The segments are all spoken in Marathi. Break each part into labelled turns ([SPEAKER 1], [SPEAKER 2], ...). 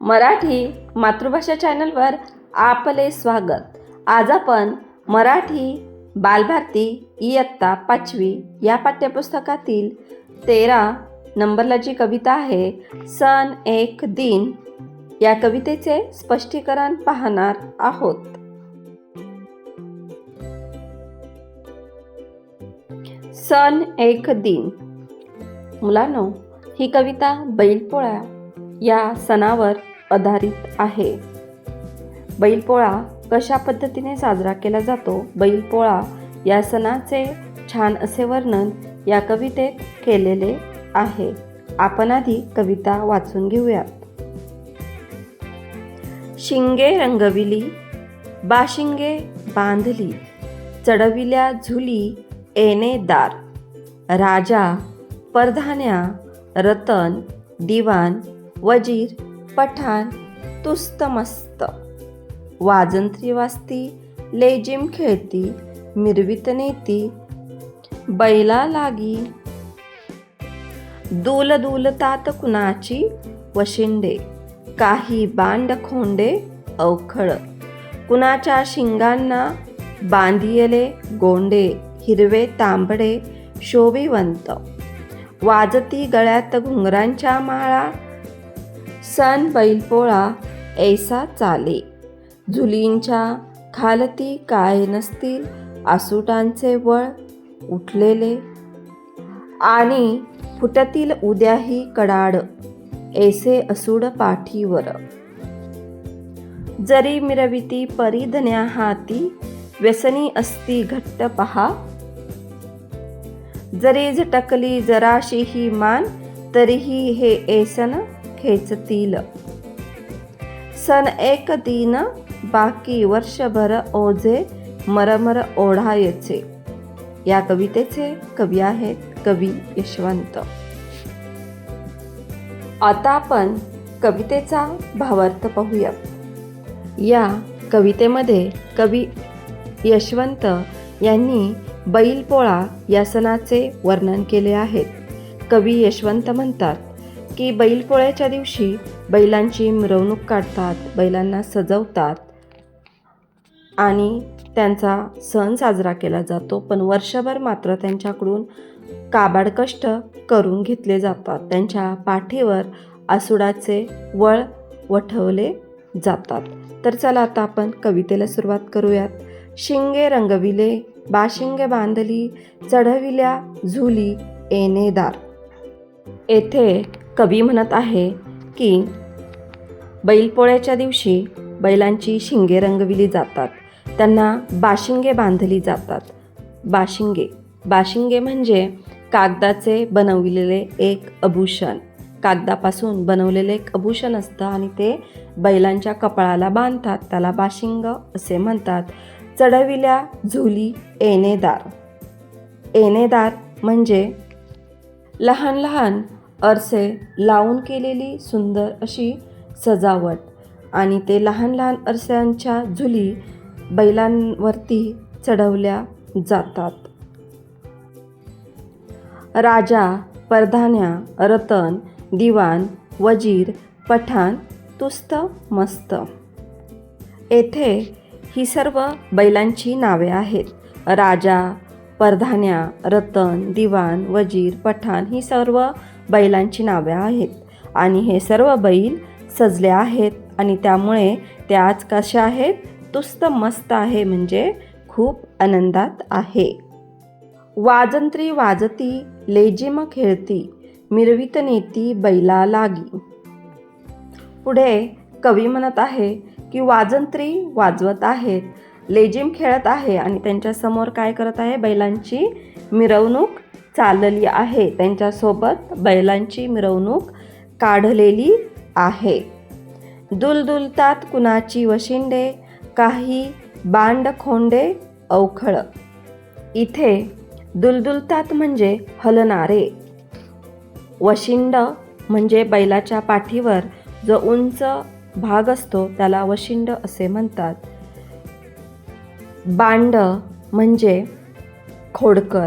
[SPEAKER 1] मराठी मातृभाषा चॅनलवर आपले स्वागत. आज आपण मराठी बालभारती इयत्ता पाचवी या पाठ्यपुस्तकातील तेरा नंबरला जी कविता आहे सन एक दिन या कवितेचे स्पष्टीकरण पाहणार आहोत. सन एक दिन. मुलांनो ही कविता बैलपोळ्या या सणावर आधारित आहे. बैलपोळा कशा पद्धतीने साजरा केला जातो? बैलपोळा या सणाचे छान असे वर्णन या कवितेत केलेले आहे. आपण आधी कविता वाचून घेऊयात. शिंगे रंगविली बाशिंगे बांधली चढविल्या झुली येणे दार. राजा परधान्या रतन दिवाण वजीर पठाण तुस्त मस्त. वाजंत्री वाजती लेजिम खेळती मिरवित नेती बैला लागी. दूल दूलतात कुणाची? वशिंडे. काही बांड खोंडे अवखळ. कुणाच्या शिंगांना? बांधियले गोंडे हिरवे तांबडे शोभिवंत. वाजती गळ्यात घुंगरांच्या माळा सन बैलपोळा ऐसा चाले. झुलींच्या खालती काय नसतील आसुटांचे वळ उठलेले. आणि फुटतील उद्याही कडाड ऐसे असूड पाठीवर. जरी मिरविती परिधन्या हाती व्यसनी असती घट्ट पहा. जरी झटकली जराशी ही मान तरीही हे ऐसन खेचतील. सण एक दिन बाकी वर्षभर ओझे मरमर ओढायचे. या कवितेचे कवी आहेत कवी यशवंत. आता आपण कवितेचा भावार्थ पाहूया. या कवितेमध्ये कवी यशवंत यांनी बैलपोळा या सणाचे वर्णन केले आहेत कवी यशवंत म्हणतात की बैलपोळ्याच्या दिवशी बैलांची मिरवणूक काढतात बैलांना सजवतात आणि त्यांचा सण साजरा केला जातो. पण वर्षभर मात्र त्यांच्याकडून काबाड कष्ट करून घेतले जातात. त्यांच्या पाठीवर आसुडाचे वळ वठवले जातात. तर चला आता आपण कवितेला सुरुवात करूयात. शिंगे रंगविले बाशिंगे बांधली चढविल्या झुली येणेदार येथे कवी म्हणत आहे की बैलपोळ्याच्या दिवशी बैलांची शिंगे रंगविली जातात. त्यांना बाशिंगे बांधली जातात. बाशिंगे. बाशिंगे म्हणजे कागदाचे बनविलेले एक आभूषण कागदापासून बनवलेले एक आभूषण असतं आणि ते बैलांच्या कपाळाला बांधतात. त्याला बाशिंग असे म्हणतात. चढविल्या झुली येणेदार येणेदार म्हणजे लहान लहान अरसे लावून केलेली सुंदर अशी सजावट. आणि ते लहान लहान अरस्यांच्या झुली बैलांवरती चढवल्या जातात. राजा परधान्या रतन दिवाण वजीर पठाण तुस्त मस्त. येथे ही सर्व बैलांची नावे आहेत. राजा परधान्या रतन दिवाण वजीर पठाण ही सर्व बैलांची नावे आहेत. आणि हे सर्व बैल सजले आहेत आणि त्यामुळे ते आज कशा आहेत? तुस्त मस्त आहे म्हणजे खूप आनंदात आहे. वाजंत्री वाजती लेजिम खेळती मिरवित नेती बैला लागी. पुढे कवी म्हणत आहे की वाजंत्री वाजवत आहेत लेजिम खेळत आहे आणि त्यांच्यासमोर काय करत आहे? बैलांची मिरवणूक चाललेली आहे. त्यांच्यासोबत बैलांची मिरवणूक काढलेली आहे. दुलदुलतात कुणाची वशिंडे काही बांड खोंडे अवखळ. इथे दुलदुलतात म्हणजे हलणारे. वशिंड म्हणजे बैलाच्या पाठीवर जो उंच भाग असतो त्याला वशिंड असे म्हणतात. बांड म्हणजे खोडकर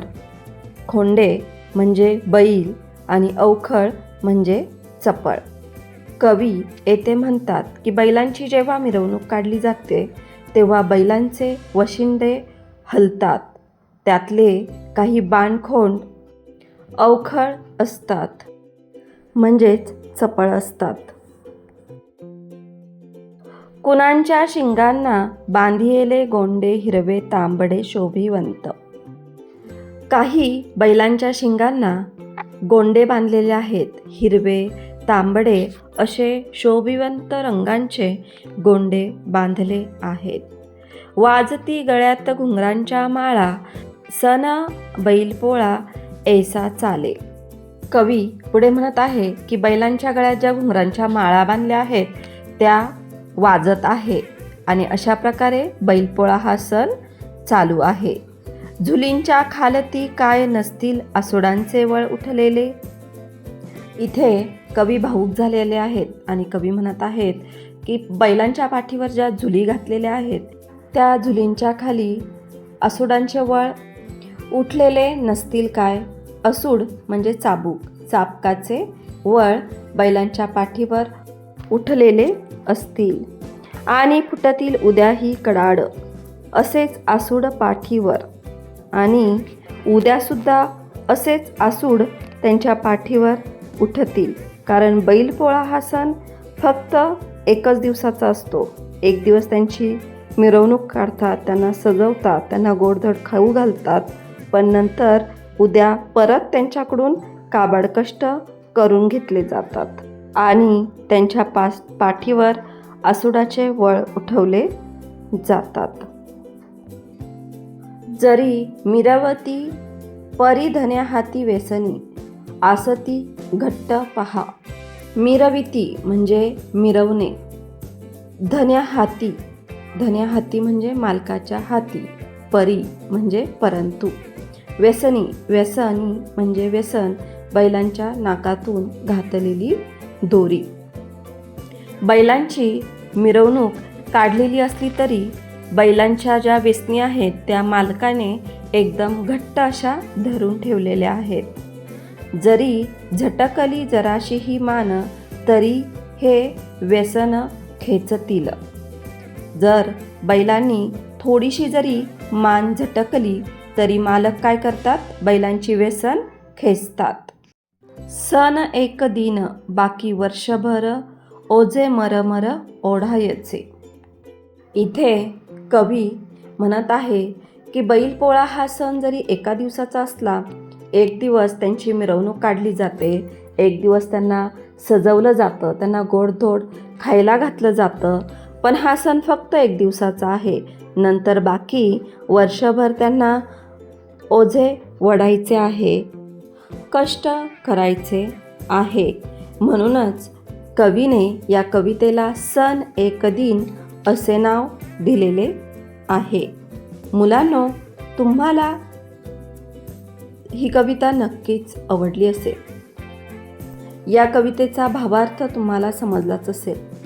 [SPEAKER 1] खोंडे म्हणजे बैल आणि अवखळ म्हणजे चपळ. कवी येथे म्हणतात की बैलांची जेव्हा मिरवणूक काढली जाते तेव्हा बैलांचे वशिंडे हलतात. त्यातले काही बाणखोंड अवखळ असतात म्हणजेच चपळ असतात. कुणांच्या शिंगांना बांधिलेले गोंडे हिरवे तांबडे शोभिवंत. काही बैलांच्या शिंगांना गोंडे बांधलेले आहेत हिरवे तांबडे असे शोभिवंत रंगांचे गोंडे बांधले आहेत. वाजती गळ्यात घुंगरांच्या माळा सण बैलपोळा ऐसा चाले. कवी पुढे म्हणत आहे की बैलांच्या गळ्यात ज्या घुंगरांच्या माळा बांधल्या आहेत त्या वाजत आहे आणि अशा प्रकारे बैलपोळा हा सण चालू आहे. झुलींच्या खालती काय नसतील आसोडांचे वळ उठलेले? इथे कवी भाऊक झालेले आहेत आणि कवी म्हणत आहेत की बैलांच्या पाठीवर ज्या झुली घातलेल्या आहेत त्या झुलींच्या खाली असुडांचे वळ उठलेले नसतील काय? असूड म्हणजे चाबूक चाबकाचे वळ बैलांच्या पाठीवर उठलेले असतील. आणि फुटतील उद्याही कडाड असेच आसूड पाठीवर. आणि उद्यासुद्धा असेच आसूड त्यांच्या पाठीवर उठतील. कारण बैलपोळा हा सण फक्त एकच दिवसाचा असतो. एक दिवस त्यांची मिरवणूक काढतात त्यांना सजवतात त्यांना गोडधड खाऊ घालतात. पण नंतर उद्या परत त्यांच्याकडून काबाडकष्ट करून घेतले जातात. आणि त्यांच्या पास पाठीवर आसुडाचे वळ उठवले जातात. जरी मिरवती परिधन्या हाती व्यसनी आसती घट्ट पहा. मिरविती म्हणजे मिरवणे. धन्या हाती धन्या हाती म्हणजे मालकाच्या हाती परी म्हणजे परंतु. व्यसनी व्यसनी म्हणजे व्यसन बैलांच्या नाकातून घातलेली दोरी. बैलांची मिरवणूक काढलेली असली तरी बैलांच्या ज्या वेसणी आहेत त्या मालकाने एकदम घट्ट अशा धरून ठेवलेल्या आहेत. जरी झटकली जराशीही मान तरी हे व्यसन खेचतील. जर बैलांनी थोडीशी जरी मान झटकली तरी मालक काय करतात? बैलांची व्यसन खेचतात. सण एक दिन बाकी वर्षभर ओझे मरमर ओढायचे. इथे कवी म्हणत आहे की बैलपोळा हा सण जरी एका दिवसाचा असला एक दिवस त्यांची मिरवणूक काढली जाते. एक दिवस त्यांना सजवलं जातं त्यांना गोडधोड खायला घातलं जातं. पण हा सण फक्त एक दिवसाचा आहे. नंतर बाकी वर्षभर त्यांना ओझे वढायचे आहे. कष्ट करायचे आहे. म्हणूनच कवीने या कवितेला सन एक दिन असे नाव दिलेले आहे. मुलांनो तुम्हाला ही कविता नक्कीच आवडली असेल. या कवितेचा भावार्थ तुम्हाला समजलाच असेल.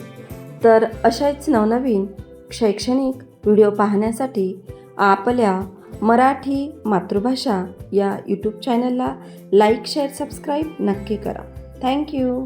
[SPEAKER 1] तर अशाच नवनवीन शैक्षणिक व्हिडिओ पाहण्यासाठी आपल्या मराठी मातृभाषा या यूट्यूब चॅनलला लाईक शेअर सबस्क्राईब नक्की करा. थँक्यू